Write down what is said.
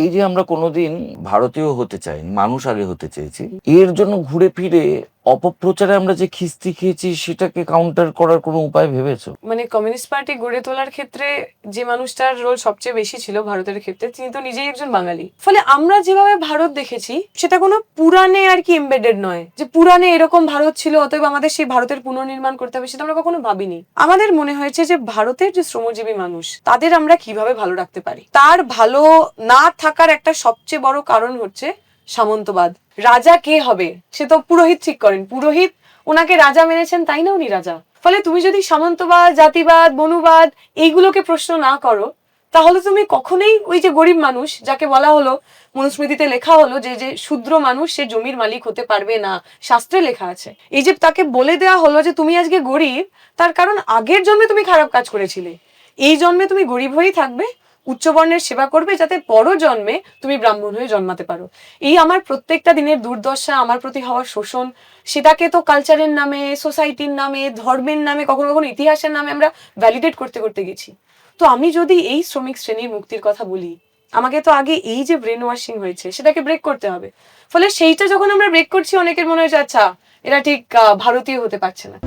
এই যে আমরা কোনোদিন ভারতীয় হতে চাই মানুষ আগে হতে চেয়েছি, এর জন্য ঘুরে ফিরে অপপ্রচারে আমরা যে খিস্তি খেয়েছি, সেটাকে কাউন্টার করার কোনো উপায় ভেবেছো? মানে কমিউনিস্ট পার্টি গড়ে তোলার ক্ষেত্রে যে মানুষটার রোল সবচেয়ে বেশি ছিল ভারতের ক্ষেত্রে, তিনি তো নিজেই একজন বাঙালি। ফলে আমরা যেভাবে ভারত দেখেছি, সেটা কোনো পুরাণে আর কি এমবেডেড নয়। যে পুরাণে এরকম ভারত ছিল, অতএব আমাদের সেই ভারতের পুনর্নির্মাণ করতে হবে, সেটা আমরা কখনো ভাবিনি। আমাদের মনে হয়েছে যে ভারতের যে শ্রমজীবী মানুষ, তাদের আমরা কীভাবে ভালো রাখতে পারি? তার ভালো না থাকার একটা সবচেয়ে বড় কারণ হচ্ছে সামন্তবাদ। রাজা কে হবে? সে তো পুরোহিত ঠিক করেন। পুরোহিত ওনাকে রাজা মেনেছেন, তাই না উনি রাজা? ফলে তুমি যদি সামন্তবাদ, জাতিবাদ, বনুবাদ এইগুলোকে প্রশ্ন না করো, তাহলে তুমি কখনোই ওই যে গরিব মানুষ, যাকে বলা হলো, মনুস্মৃতিতে লেখা হলো যে যে শূদ্র মানুষ, সে জমির মালিক হতে পারবে না, শাস্ত্রে লেখা আছে। এই যে তাকে বলে দেওয়া হলো যে, তুমি আজকে গরিব, তার কারণ আগের জন্মে তুমি খারাপ কাজ করেছিলে। এই জন্মে তুমি গরিব হয়েই থাকবে উচ্চবর্ণের সেবা করবে যাতে পর জন্মে তুমি ব্রাহ্মণ হয়ে জন্মাতে পারো। এই আমার প্রত্যেকটা দিনের দুর্দশা, আমার প্রতি হওয়ার শোষণ, সেটাকে তো কালচারের নামে সোসাইটির নামে, ধর্মের নামে, কখনো কখনো ইতিহাসের নামে আমরা ভ্যালিডেট করতে করতে গেছি। তো আমি যদি এই শ্রমিক শ্রেণির মুক্তির কথা বলি, আমাকে তো আগে এই যে ব্রেন ওয়াশিং হয়েছে, সেটাকে ব্রেক করতে হবে। ফলে সেইটা যখন আমরা ব্রেক করছি, অনেকের মনে হচ্ছে আচ্ছা এরা ঠিক ভারতীয় হতে পারছে না।